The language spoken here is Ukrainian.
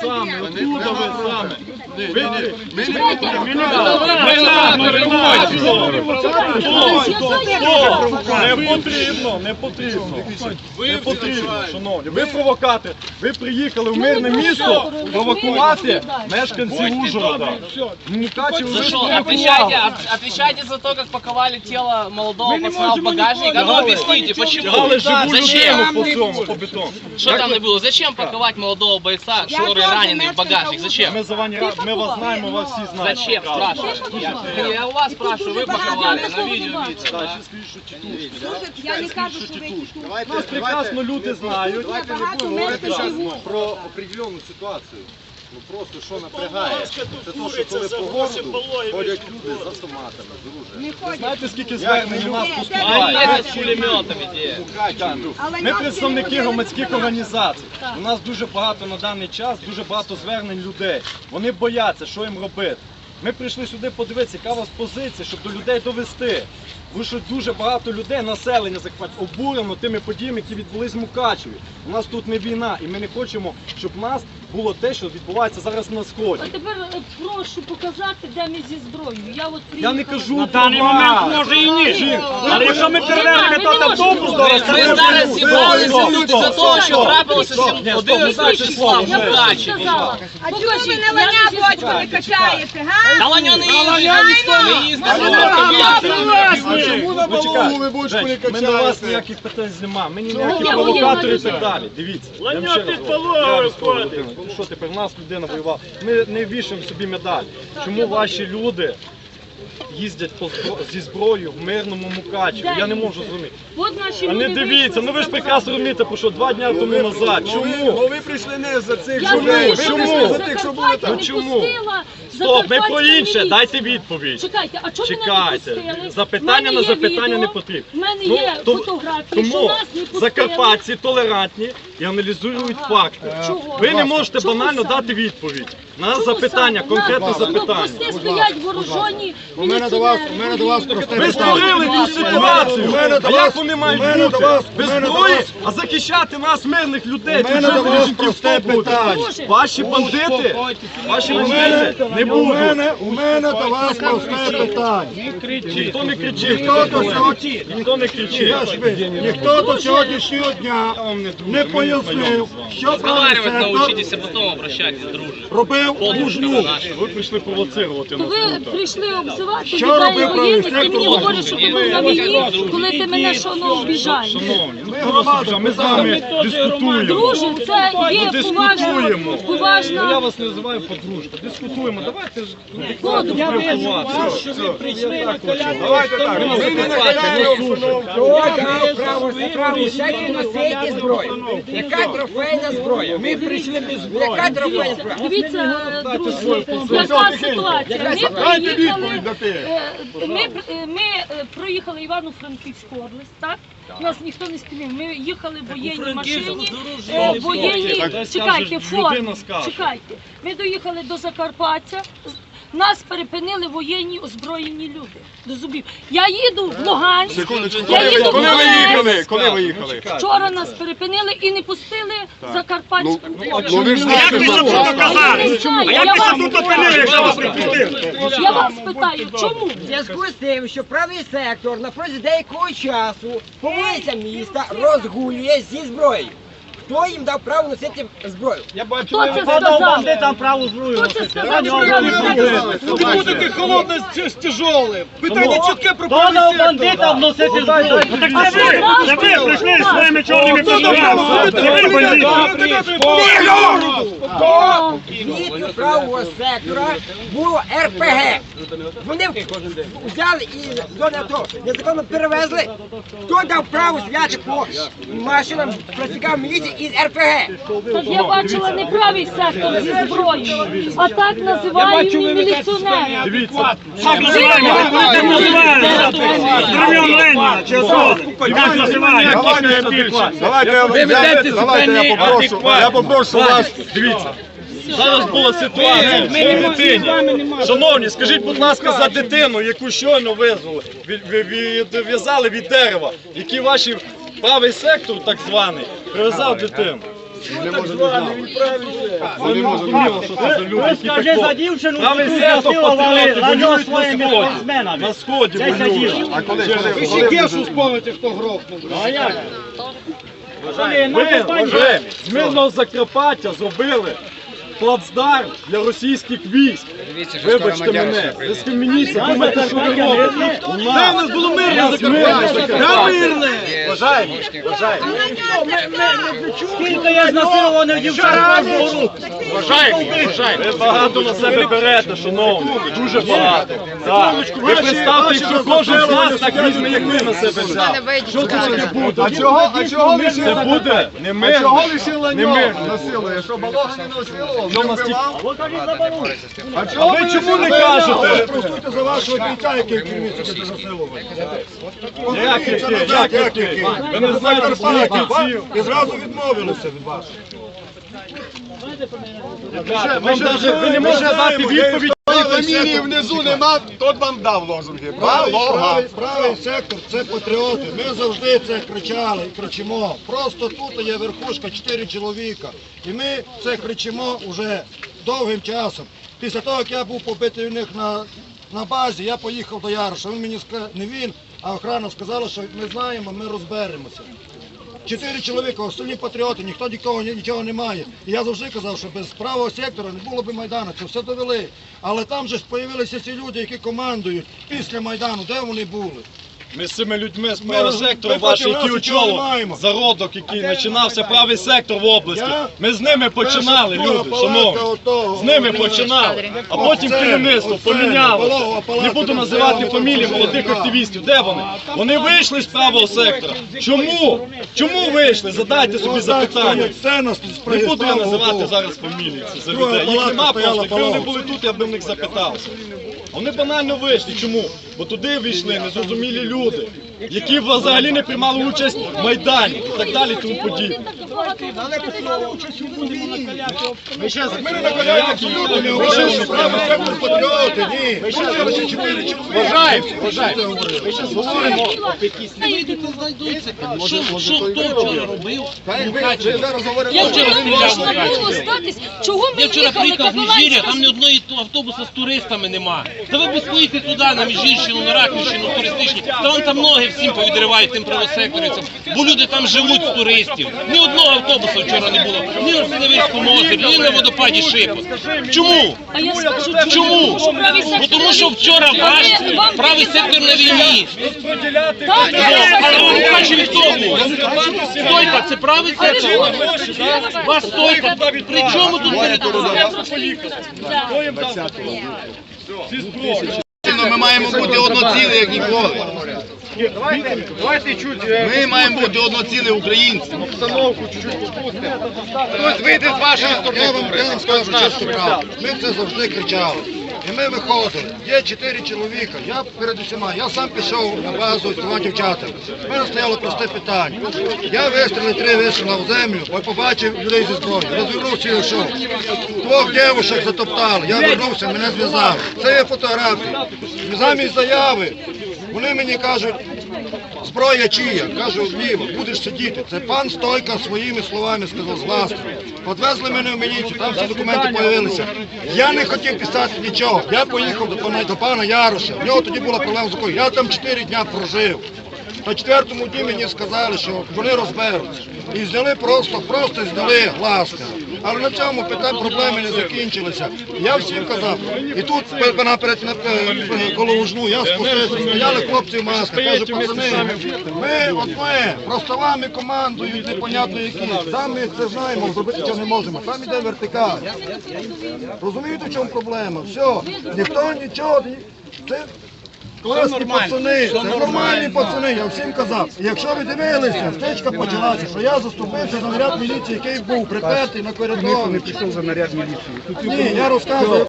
Саме, откуда ви саме? Ви, ви, ми не Не потрібно, не потрібно. Не потрібно, шановні. Ви провокатори. Ви приїхали в мирне місто провокувати мешканців Ужгорода. Мукачево ви За что? спровокували. Отвечайте, от- отвечайте за то, как паковали тело молодого пацана в багажник. А ну объясните, почему? Тягали живу Зачем? людину по цьому, по бетону. Что там не было? Зачем паковать молодого бойца, который Раненый в багажник? Зачем? Ми за вами ми вас знаємо, вас всі знають. Зачем? Спрашиваю. Я, я у вас спрашиваю, вы паковали, на видео видите, да? Я не кажу, що ви тітушки. Нас прекрасно люди знають. Багато говорити зараз мешканців. про определену ситуацію. Ну просто що напрягає, це те, що коли по городу ходять люди з автоматами, ходять. Знаєте, скільки звернень у нас поступає? Ми представники громадських організацій. У нас дуже багато на даний час, дуже багато звернень людей. Вони бояться, що їм робити. Ми прийшли сюди подивитися, яка у вас позиція, щоб до людей довести. Ви що дуже багато людей, населення захват, обурено тими подіями, які відбулись в Мукачеві. У нас тут не війна, і ми не хочемо, щоб в нас було те, що відбувається зараз на сході. А тепер е, прошу показати, де ми зі зброєю. Я от Я не приїхала. кажу На про даний вас. момент може і ні. Але якщо ми перевернемо Ми той не автобус, можемо. то Ви, ви зараз зібралися тут за того, що трапилося сім- стоп, не 11 знаєте числа в Я просто Мукачеві. сказала. А Покажіть, ви на ланя бочку не качаєте, га? Та Ланя не їздить, ніхто не їздить. Чому на балону бочку не Ми до вас ніяких питань нема. Ми ніякі Я провокатори і так далі. Дивіться. я вам Ланя ще раз під говорю. полою Я вам ходить. Володимир, Ну що тепер в нас людина воювала. Ми не вішаємо собі медаль. Чому ваші люди їздять по збро- зі зброєю в мирному Мукачеві? Я не можу зрозуміти. От наші А не люди дивіться, вийшли, ну ви ж прекрасно розумієте, про що два дня тому назад. Чому? ви прийшли не за цих Я знаю, що Чому? За тих, що були там. не Чому? Стоп, ми про інше, дайте відповідь. Чекайте, а чому мене Чекайте. пустили? Запитання на запитання не потрібно. В мене Ну, є то- фотографії, що Тому нас не пустили. закарпатці толерантні і аналізують факти. Чого? Ви не можете Чому банально саме? дати відповідь на Чому запитання, саме? конкретне запитання. блокпості стоять вооружені У мене до вас, у мене до вас просте Ви створили цю ситуацію. У мене до А вас- як вони мають у мене до бути? вас- Без мене до зброї, вас- а захищати нас, мирних людей. У мене до вас жінків просте хто буде? питання. Ваші бандити, ваші У мене, бандити не у будуть. мене, у мене до вас просте питання. Ніхто не кричить. Ніхто до сьогодні, Ніхто не кричить. ніхто до сьогоднішнього дня не пояснив, що правий Разговаривать сектор научитесь, а потом обращайтесь, друже. робив Полушка Лужню. наша. Ви прийшли провоцирувати нас ви прийшли обзивати Що людей робив правий воєнних, ти сектор мені говориш, що ти був на війні, коли ти мене що не обіжаєш. Шановні, громада, ми з вами дискутуємо. Друже, це є поважна, дискутуємо. Ну, я поважна вас не називаю подружка. Дискутуємо. Давайте ж подруга. спілкуватися. Давайте так. Ви нас Ми не закопаєте, накаляємо, не слухайте. Хто право справу всякі носити зброю? Яка трофейна зброя? Ми прийшли без зброї. Яка трофейна зброя? Дивіться, друзі, яка ситуація. Ми Дайте приїхали, відповідь е, ми, е, ми е, проїхали Івано-Франківську область, так? Нас ніхто не спинив. Ми їхали в воєнній машині, е, воєнні, чекайте, скаже. чекайте. Ми доїхали до Закарпаття, з- нас перепинили воєнні озброєні люди до зубів. Я їду в Луганськ, Секундочку, я коли ви- їду коли ви Луганськ. їхали? Коли ви їхали? Вчора нас перепинили і не пустили в Закарпатську область. Ну ви ж Як ви знаєте, це що тут доказали? Я А як ви тут опинили, якщо вас не пустили? Я вас питаю, чому? В зв'язку з тим, що правий сектор на протязі деякого часу по вулицям міста розгулює зі зброєю. Хто їм дав право носити зброю? Я бачу, Хто це сказав? бандитам право зброю Хто це сказав? що я не знаю? Ти будете холодно з тяжолим. Питання чітке про Хто дав бандитам носити зброю? Так це ви, це ви прийшли зі своїми чорними пішками. Це ви бандити. До звіту правого сектора було РПГ. Вони взяли і до АТО незаконно перевезли. Хто дав право стріляти по машинам працівникам міліції із РПГ? Так я бачила не правий сектор зі зброєю, а так називають міліціонери. Дивіться, Як називають? Давайте я попрошу. Я попрошу вас. дивіться. Зараз була ситуація. що дитині. Шановні, скажіть, будь ласка, за дитину, яку щойно визвали, від- від- відв'язали від дерева, який ваш правий сектор, так званий, прив'язав дитину. Скажи за дівчину, яку сектор засилували патріоти на своїми сході. спортсменами. На сході Це ця воюють. А коли Ви ще кешу спомните, хто грохнув. А як? На з мирного Закарпаття зробили плацдарм для російських військ. Вибачте мене, ви скам'яніться, думаєте, що ви робите? У нас було мирне Закарпаття. мирне! Вважаємо, вважаємо. Скільки я знасилованих дівчат кожного року? Ви багато на себе берете, шановні. Дуже багато. Так. Ви представте, що кожен з нас так візьме, як ви на себе взяв. Що це таке буде? А чого, а чого Це лишили? буде не А мирно. чого лишили Не нього? мирно. Насилує, що балога не насилував, Що не нас тільки... А А ви чому не кажете? Простуйте за вашого бійця, який керівництво Кільниці. Як який? Як який? Ви не знаєте своїх бійців. І зразу відмовилися від вас. Ви не можете дати відповідь. Фамілії внизу нема, тот вам дав лозунги. Правий, правий сектор це патріоти. Ми завжди це кричали і кричимо. Просто тут є верхушка, чотири чоловіка. І ми це кричимо вже довгим часом. Після того, як я був побитий у них на, на базі, я поїхав до Яроша. Він мені сказав, не він, а охрана сказала, що ми знаємо, ми розберемося. Чотири чоловіка, остальні патріоти, ніхто нікого нічого не має. І я завжди казав, що без правого сектора не було б Майдану, це все довели. Але там же ж з'явилися ці люди, які командують після Майдану, де вони були? Ми з цими людьми з правого сектору, ваші, які маємо. зародок, який починався правий сектор в області. Ми з ними починали, люди, шановні. З ними починали, а потім керівництво оце, помінялося. Не буду називати фамілії молодих активістів. Де вони? Вони вийшли з правого сектора. Чому? Чому вийшли? Задайте собі запитання. Не буду я називати зараз фамілії. Їх нема просто. Якби вони були тут, я б в них запитався. Вони банально вийшли. Чому? Бо туди війшли незрозумілі люди, які взагалі не приймали участь в Майдані і так далі, тому подібне. Ми говорили, що правий сектор патріоти, ні. Ми ще. Вважаємо, вважаємо. Ми зараз говоримо. Що, що хто вчора робив? Зараз вчора можна було? Чого ми Я вчора приїхав з? Міжгір'я, там ні одної автобуса з туристами нема. Та ви б поїхали туди, на Міжгірщину, на Раківщину, туристичні. Та вон там ноги всім повідривають тим правосекторівцям, бо люди там живуть з туристів. Ні одного автобуса вчора не було. Ні на Синевицькому озері, ні на водопаді Шипот. Чому? Чому? Бо тому що вчора ваш правий сектор на війні. Стойка, це правий сектор. Вас стойка. При чому тут? Ми маємо бути одноцілі, як ніколи. Ми маємо бути одноцілі українці. Хтось вийде з вашої Я сторони. вам, я вам скажу чесно правду. Ми це завжди кричали. І ми виходили. Є чотири чоловіка. Я перед усіма. Я сам пішов на базу з двома дівчатами. У мене стояло просте питання. Я вистрілив три вистріла в землю, бо побачив людей зі зброєю. Розвернувся і йшов. Двох дівчат затоптали. Я вернувся, мене зв'язали. Це є фотографії. Замість заяви. Вони мені кажуть, Зброя чия? Кажу, ліво, будеш сидіти. Це пан Стойка своїми словами сказав з власне. Подвезли мене в міліцію, там всі документи з'явилися. Я не хотів писати нічого. Я поїхав до пана, до пана Яроша. В нього тоді була проблема з рукою. Я там чотири дня прожив. На четвертому дні мені сказали, що вони розберуться. І зняли просто, просто зняли ласка. Але на цьому питання проблеми не закінчилися. Я всім казав, і тут наперед на коло Лужну, я спустився, стояли хлопці в масках, кажу, пацани, ми одне, просто вами командують непонятно які. Там ми це знаємо, зробити цього не можемо. Там іде вертикаль. Розумієте, в чому проблема? Все, ніхто нічого. Це класні пацани, це нормальні пацани, я всім казав. І якщо ви дивилися, втечка почалася, що я заступився за наряд міліції, який був припертий на коридорі. Не пішов за наряд міліції. Ні, я розказую.